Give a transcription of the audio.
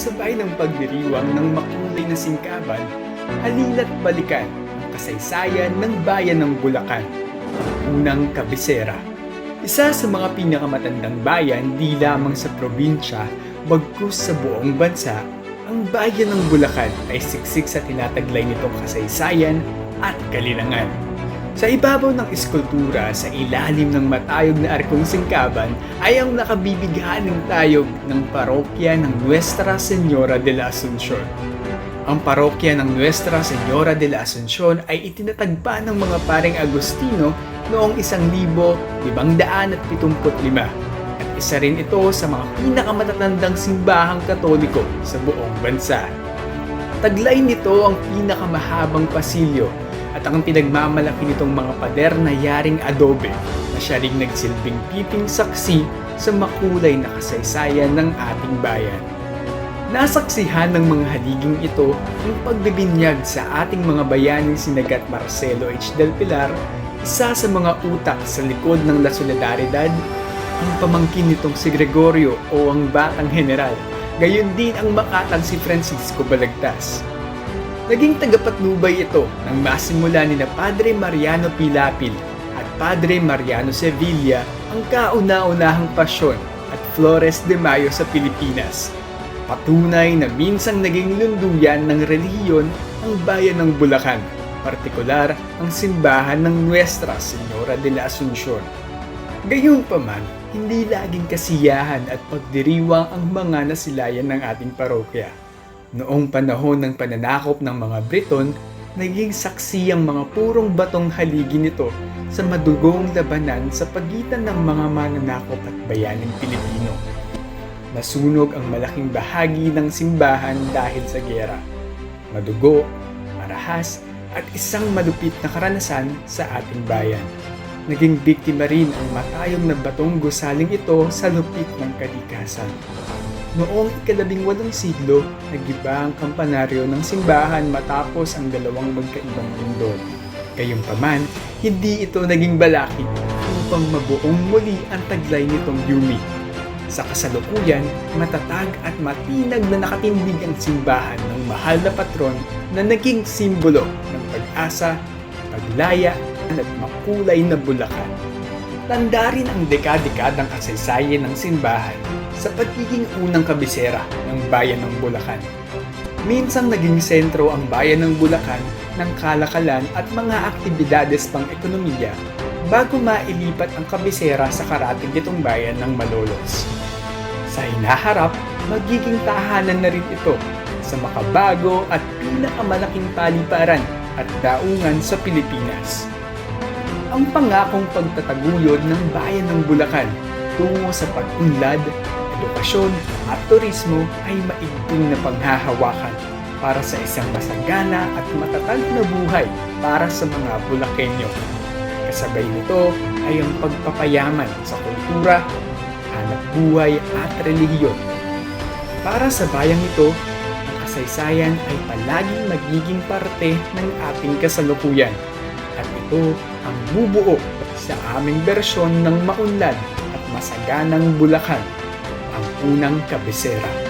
kasabay ng pagdiriwang ng makulay na singkaban, halina't balikan ang kasaysayan ng bayan ng Bulacan, ang unang kabisera. Isa sa mga pinakamatandang bayan di lamang sa probinsya, bagkus sa buong bansa, ang bayan ng Bulacan ay siksik sa tinataglay nitong kasaysayan at kalinangan. Sa ibabaw ng eskultura sa ilalim ng matayog na arkong singkaban ay ang nakabibighan ng tayog ng parokya ng Nuestra Señora de la Asuncion. Ang parokya ng Nuestra Señora de la Asuncion ay itinatagpa ng mga paring Agustino noong 1575 at isa rin ito sa mga pinakamatatandang simbahang katoliko sa buong bansa. Taglay nito ang pinakamahabang pasilyo at ang pinagmamalaki nitong mga pader na yaring adobe na siya ring nagsilbing piping saksi sa makulay na kasaysayan ng ating bayan. Nasaksihan ng mga haliging ito ang pagbibinyag sa ating mga bayaning sinagat Marcelo H. Del Pilar, isa sa mga utak sa likod ng La Solidaridad, ang pamangkin nitong si Gregorio o ang Batang General, gayon din ang makatang si Francisco Balagtas. Naging tagapatnubay ito nang masimula ni na Padre Mariano Pilapil at Padre Mariano Sevilla ang kauna-unahang pasyon at Flores de Mayo sa Pilipinas. Patunay na minsang naging lunduyan ng relihiyon ang bayan ng Bulacan, partikular ang simbahan ng Nuestra Señora de la Asuncion. Gayunpaman, hindi laging kasiyahan at pagdiriwang ang mga nasilayan ng ating parokya. Noong panahon ng pananakop ng mga Briton, naging saksi ang mga purong batong haligi nito sa madugong labanan sa pagitan ng mga mananakop at bayaning Pilipino. Nasunog ang malaking bahagi ng simbahan dahil sa gera. Madugo, marahas, at isang malupit na karanasan sa ating bayan. Naging biktima rin ang matayong na batong gusaling ito sa lupit ng kalikasan. Noong ikalabing walong siglo, nagiba ang kampanaryo ng simbahan matapos ang dalawang magkaibang lindol. Gayunpaman, hindi ito naging balakid upang mabuong muli ang taglay nitong Yumi. Sa kasalukuyan, matatag at matinag na nakatindig ang simbahan ng mahal na patron na naging simbolo ng pag-asa, paglaya, at makulay na bulakan. Tanda rin ang dekadekadang kasaysayan ng simbahan sa pagiging unang kabisera ng bayan ng Bulacan. Minsang naging sentro ang bayan ng Bulacan ng kalakalan at mga aktibidades pang ekonomiya bago mailipat ang kabisera sa karating nitong bayan ng Malolos. Sa hinaharap, magiging tahanan na rin ito sa makabago at pinakamalaking paliparan at daungan sa Pilipinas ang pangakong pagtataguyod ng bayan ng Bulacan tungo sa pag-unlad, edukasyon at turismo ay maigting na panghahawakan para sa isang masagana at matatag na buhay para sa mga Bulakenyo. Kasabay nito ay ang pagpapayaman sa kultura, hanap buhay at relihiyon. Para sa bayang ito, ang kasaysayan ay palaging magiging parte ng ating kasalukuyan at ito ang bubuo sa aming bersyon ng maunlad at masaganang Bulacan, ang unang kabisera.